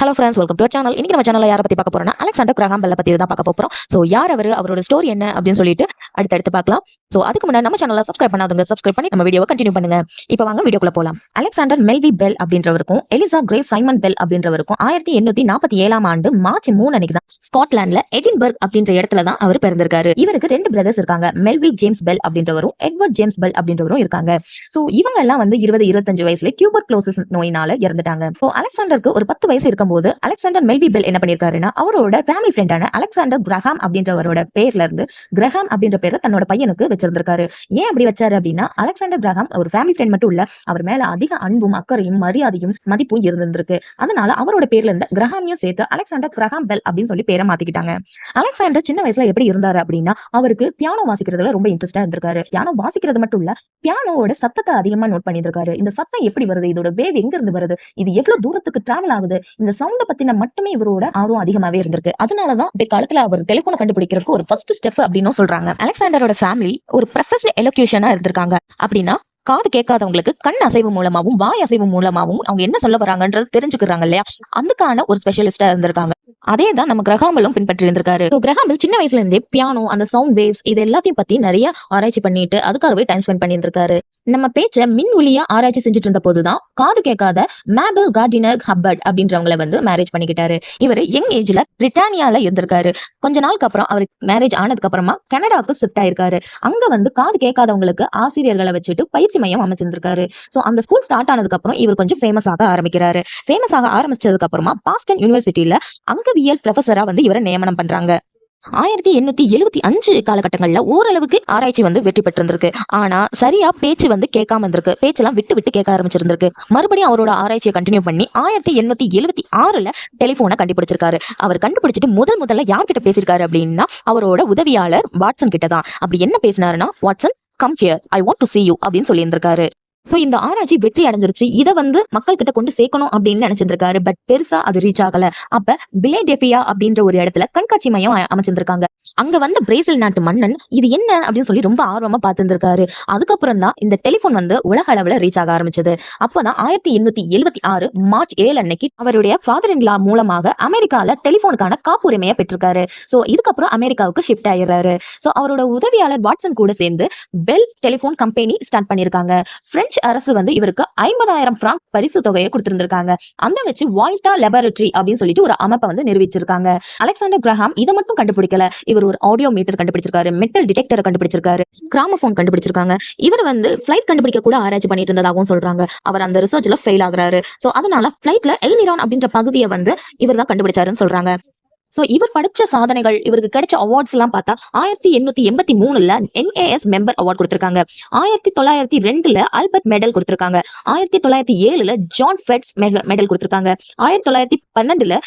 Hello friends welcome to channel இன்னைக்கு நம்ம சேனலில் யாரை பத்தி பார்க்க போறோம்னா அலெக்சாண்டர் கிரகாம் பெல்ல தான் பார்க்க போகிறோம் ஸோ யார் அவர்? அவரோட ஸ்டோரி என்ன அப்படின்னு சொல்லிட்டு அடுத்தடுத்து பார்க்கலாம். ஸோ அதுக்கு முன்னாடி நம்ம சேனலில் சப்ஸ்கிரைப் பண்ணாதவங்க சப்ஸ்கிரைப் பண்ணி நம்ம வீடியோவை கண்டினியூ பண்ணுங்க. இப்போ வாங்க வீடியோக்குள்ள போலாம். அலெக்சாண்டர் மெல்வி பெல் அப்படின்றவருக்கும் எலிசா கிரே சைமன் பெல் அப்படின்றவருக்கும் ஆயிரத்தி எண்ணூத்தி நாற்பத்தி ஏழாம் ஆண்டு மார்ச் மூணு அன்னைக்கு தான் ஸ்காட்லாண்ட்ல எடின்பர்க் அப்படின்ற இடத்துல தான் அவர் பிறந்திருக்காரு. இவருக்கு ரெண்டு பிரதர்ஸ் இருக்காங்க. மெல்வி ஜேம்ஸ் பெல் அப்படின்றவரும் எட்வர்ட் ஜேம்ஸ் பெல் அப்படின்றவரும் இருக்காங்க. ஸோ இவங்க எல்லாம் வந்து இருபது இருபத்தஞ்சு வயசுல டியூபர் க்ளோசஸ் நோயினால இறந்துட்டாங்க. ஸோ அலெக்சாண்டருக்கு ஒரு பத்து வயசு இருக்கும்போது அலெக்சாண்டர் மெல்வி பெல் என்ன பண்ணிருக்காருன்னா அவரோட ஃபேமிலி ஃப்ரெண்டான அலெக்சாண்டர் கிரஹாம் அப்படின்றவரோட பேர்ல இருந்து கிரஹாம் அப்படின்ற பேரை தன்னோட பையனுக்கு வச்சிருந்திருக்காரு. ஏன் அப்படி வச்சாரு அப்படின்னா அலெக்சாண்டர் கிரஹாம் ஒரு ஃபேமிலி ஃப்ரெண்ட் மட்டும் இல்ல அவர் மேல அதிக அன்பும் அக்கறையும் மரியாதையும் மதிப்பும் இருந்திருக்கு அதனால அவரோட பேர்ல இருந்து கிரஹாமையும் சேர்த்து அலெக்சாண்டர் கிரஹாம் பெல் அப்படின்னு சொல்லி பேரை மாத்திக்கிட்டாங்க. அலெக்சாண்டர் சின்ன வயசுல எப்படி இருந்தாரு அப்படின்னா அவருக்கு பியானோ வாசிக்கிறதுல ரொம்ப இன்ட்ரெஸ்டா இருந்திருக்காரு. பியானோ வாசிக்கிறது மட்டும் இல்ல பியானோவோட சத்தத்தை அதிகமா நோட் பண்ணியிருக்காரு இந்த சத்தம் எப்படி வருது? இதோட வேவ் எங்க இருந்து வருது? இது எவ்வளவு தூரத்துக்கு டிராவல் ஆகுது? இந்த சவுண்ட பத்தின மட்டுமே இவரோட ஆர்வம் அதிகமாவே இருந்திருக்கு. அதனாலதான் பிற்காலத்துல அவர் டெலிபோனை கண்டுபிடிக்கிறதுக்கு ஒரு ஃபர்ஸ்ட் ஸ்டெப் அப்படின்னு சொல்றாங்க. அலெக்சாண்டரோட ஃபேமிலி ஒரு ப்ரொஃபஷனல் எலோகேஷனா இருந்திருக்காங்க. அப்படின்னா காது கேட்காதவங்களுக்கு கண் அசைவு மூலமாவும் வாய் அசைவு மூலமாவும் அவங்க என்ன சொல்ல வராங்கன்றது தெரிஞ்சுக்கிறாங்க இல்லையா? அதுக்கான ஒரு ஸ்பெஷலிஸ்டா இருந்திருக்காங்க. அதே தான் நம்ம கிரகாம்பலும் பின்பற்றி இருந்திருக்காரு கிரகாம்பல் சின்ன வயசுல இருந்தே பியானோ அந்த சவுண்ட் வேவ்ஸ் இது எல்லாத்தையும் பத்தி நிறைய ஆராய்ச்சி பண்ணிட்டு அதுக்காகவே டைம் ஸ்பெண்ட் பண்ணியிருந்திருக்காரு. நம்ம பேச்ச மின் ஒளியா ஆராய்ச்சி செஞ்சுட்டு இருந்த போதுதான் காது கேட்காத மேபிள் கார்டினர் ஹப்பர்ட் அப்படின்றவங்கள வந்து மேரேஜ் பண்ணிக்கிட்டாரு. இவர் யங் ஏஜ்ல பிரிட்டானியால இருந்திருக்காரு. கொஞ்ச நாளுக்கு அப்புறம் அவர் மேரேஜ் ஆனதுக்கு அப்புறமா கனடாவுக்கு ஷிஃப்ட் ஆயிருக்காரு. அங்க வந்து காது கேட்காதவங்களுக்கு ஆசிரியர்களை வச்சுட்டு பயிற்சி பயிற்சி மையம் அமைச்சிருந்திருக்காரு. ஸோ அந்த ஸ்கூல் ஸ்டார்ட் ஆனதுக்கு அப்புறம் இவர் கொஞ்சம் ஃபேமஸ் ஆக ஆரம்பிக்கிறாரு. ஃபேமஸ் ஆக ஆரம்பிச்சதுக்கு அப்புறமா பாஸ்டன் யூனிவர்சிட்டியில அங்கவியல் ப்ரொஃபஸரா வந்து இவரை நியமனம் பண்றாங்க. ஆயிரத்தி எண்ணூத்தி எழுபத்தி அஞ்சு காலகட்டங்கள்ல ஓரளவுக்கு ஆராய்ச்சி வந்து வெற்றி பெற்றிருந்திருக்கு. ஆனா சரியா பேச்சு வந்து கேட்காம இருந்திருக்கு. பேச்செல்லாம் விட்டு விட்டு கேட்க ஆரம்பிச்சிருந்திருக்கு. மறுபடியும் அவரோட ஆராய்ச்சியை கண்டினியூ பண்ணி ஆயிரத்தி எண்ணூத்தி எழுபத்தி ஆறுல டெலிபோனை கண்டுபிடிச்சிருக்காரு. அவர் கண்டுபிடிச்சிட்டு முதல் முதல்ல யார்கிட்ட பேசியிருக்காரு அப்படின்னா அவரோட உதவியாளர் வாட்சன் கிட்ட தான் அப்படி என்ன பேசினாருன்னா Watson come here I want to see you அப்படின்னு சொல்லியிருந்திருக்காரு. சோ இந்த ஆராய்ச்சி வெற்றி அடைஞ்சிருச்சு. இதை வந்து மக்கள் கிட்ட கொண்டு சேர்க்கணும் அப்படின்னு நினைச்சிருந்திருக்காரு. பட் பெருசா அது ரீச் ஆகல. அப்ப பிலேடெஃபியா அப்படின்ற ஒரு இடத்துல கண்காட்சி மையம் அமைச்சிருக்காங்க அமைச்சிருந்திருக்காங்க. அங்க வந்த பிரேசில் நாட்டு மன்னன் இது என்ன அப்படின்னு சொல்லி ரொம்ப ஆர்வமா பார்த்திருந்திருக்காரு. அதுக்கப்புறம் தான் இந்த டெலிபோன் வந்து உலக அளவுல ரீச் ஆக ஆரம்பிச்சது. அப்பதான் ஆயிரத்தி எண்ணூத்தி எழுபத்தி ஆறு மார்ச் ஏழு அன்னைக்கு அவருடைய ஃபாதர் இன்லா மூலமாக அமெரிக்கால டெலிபோனுக்கான காப்புரிமையை பெற்றிருக்காரு. சோ இதுக்கப்புறம் அமெரிக்காவுக்கு ஷிஃப்ட் ஆயிடுறாரு. சோ அவரோட உதவியாளர் வாட்சன் கூட சேர்ந்து பெல் டெலிபோன் கம்பெனி ஸ்டார்ட் பண்ணிருக்காங்க பிரெஞ்சு அரசு வந்து இவருக்கு ஐம்பதாயிரம் பிராங்க் பரிசு தொகையை கொடுத்திருந்திருக்காங்க. அந்த வச்சு வால்டா லெபரட்டரி அப்படின்னு சொல்லிட்டு ஒரு அமைப்பை வந்து நிறுவிச்சிருக்காங்க அலெக்சாண்டர் கிரஹாம் இதை மட்டும் கண்டுபிடிக்கல. இவர் ஒரு ஆடியோ மீட்டர் கண்டுபிடிச்சிருக்காரு மெட்டல் டிடெக்டரை கண்டுபிடிச்சிருக்காரு கிராமபோன் கண்டுபிடிச்சிருக்காங்க. இவர் வந்து ஃபிளைட் கண்டுபிடிக்க கூட ஆராய்ச்சி பண்ணிட்டு இருந்ததாகவும் சொல்றாங்க. அவர் அந்த ரிசர்ச்ல ஃபெயில் ஆகுறாரு. சோ அதனால ஃபிளைட்ல எய்லிரான் அப்படின்ற பகுதியை வந்து இவர் தான் கண்டுபிடிச்சாருன்னு சொல்றாங்க. சோ இவர் படிச்ச சாதனைகள் இவருக்கு கிடைச்ச அவார்ட்ஸ் எல்லாம் பார்த்தா ஆயிரத்தி எண்ணூத்தி எண்பத்தி மூணுல என்ஏஎஸ் மெம்பர் அவார்ட் கொடுத்திருக்காங்க. ஆயிரத்தி தொள்ளாயிரத்தி ரெண்டுல ஆல்பர்ட் மெடல் கொடுத்திருக்காங்க. ஆயிரத்தி தொள்ளாயிரத்தி ஏழுல ஜான் ஃபெட்ஸ் மெடல் கொடுத்திருக்காங்க. ஆயிரத்தி தொள்ளாயிரத்தி பன்னெண்டுல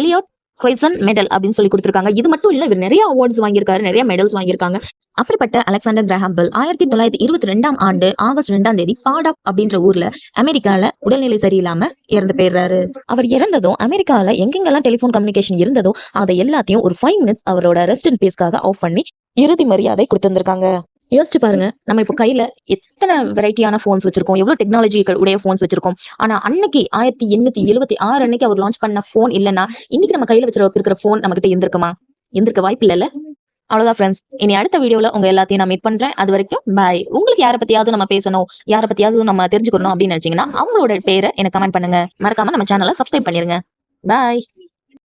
எலியோட் கிரைசன் மெடல் அப்படின்னு சொல்லி கொடுத்துருக்காங்க. இது மட்டும் இல்ல இவர் நிறைய அவார்ட்ஸ் வாங்கியிருக்காரு நிறைய மெடல்ஸ் வாங்கியிருக்காங்க. அப்படிப்பட்ட அலெக்சாண்டர் கிரஹாம்பல் ஆயிரத்தி தொள்ளாயிரத்தி இருபத்தி ரெண்டாம் ஆண்டு ஆகஸ்ட் ரெண்டாம் தேதி பாடாப் அப்படின்ற ஊர்ல அமெரிக்கால உடல்நிலை சரியில்லாம இறந்து போயிடுறாரு. அவர் இறந்ததும் அமெரிக்கால எங்கெங்கெல்லாம் டெலிபோன் கம்யூனிகேஷன் இருந்ததோ அதை எல்லாத்தையும் ஒரு ஃபைவ் மினிட்ஸ் அவரோட ரெஸ்ட் இன் பீஸ்க்காக ஆஃப் பண்ணி இறுதி மரியாதை கொடுத்திருந்திருக்காங்க. யோசிச்சு பாருங்க. நம்ம இப்போ கையில எத்தனை வெரைட்டியான ஃபோன்ஸ் வச்சிருக்கோம்? எவ்வளவு டெக்னாலஜி உடைய ஃபோன்ஸ் வச்சிருக்கோம்? ஆனா அன்னைக்கு ஆயிரத்தி எண்ணூத்தி எழுபத்தி ஆறு அன்னைக்கு அவர் லான்ச் பண்ண ஃபோன் இல்லைன்னா இன்னைக்கு நம்ம கையில வச்சிருக்கிற ஃபோன் நம்ம கிட்ட இருந்திருக்குமா? இருந்திருக்க வாய்ப்பு இல்லைல்ல? அவ்வளவுதான் ஃப்ரெண்ட்ஸ் இனி அடுத்த வீடியோல உங்க எல்லாத்தையும் நான் மீட் பண்றேன். அது வரைக்கும் பாய் உங்களுக்கு யாரை பத்தியாவது நம்ம பேசணும்? யாரை பத்தியாவது நம்ம தெரிஞ்சுக்கணும் அப்படின்னு நினைச்சீங்கன்னா அவங்களோட பேரை எனக்கு கமெண்ட் பண்ணுங்க. மறக்காம நம்ம சேனலை சப்ஸ்கிரைப் பண்ணிருங்க. பாய்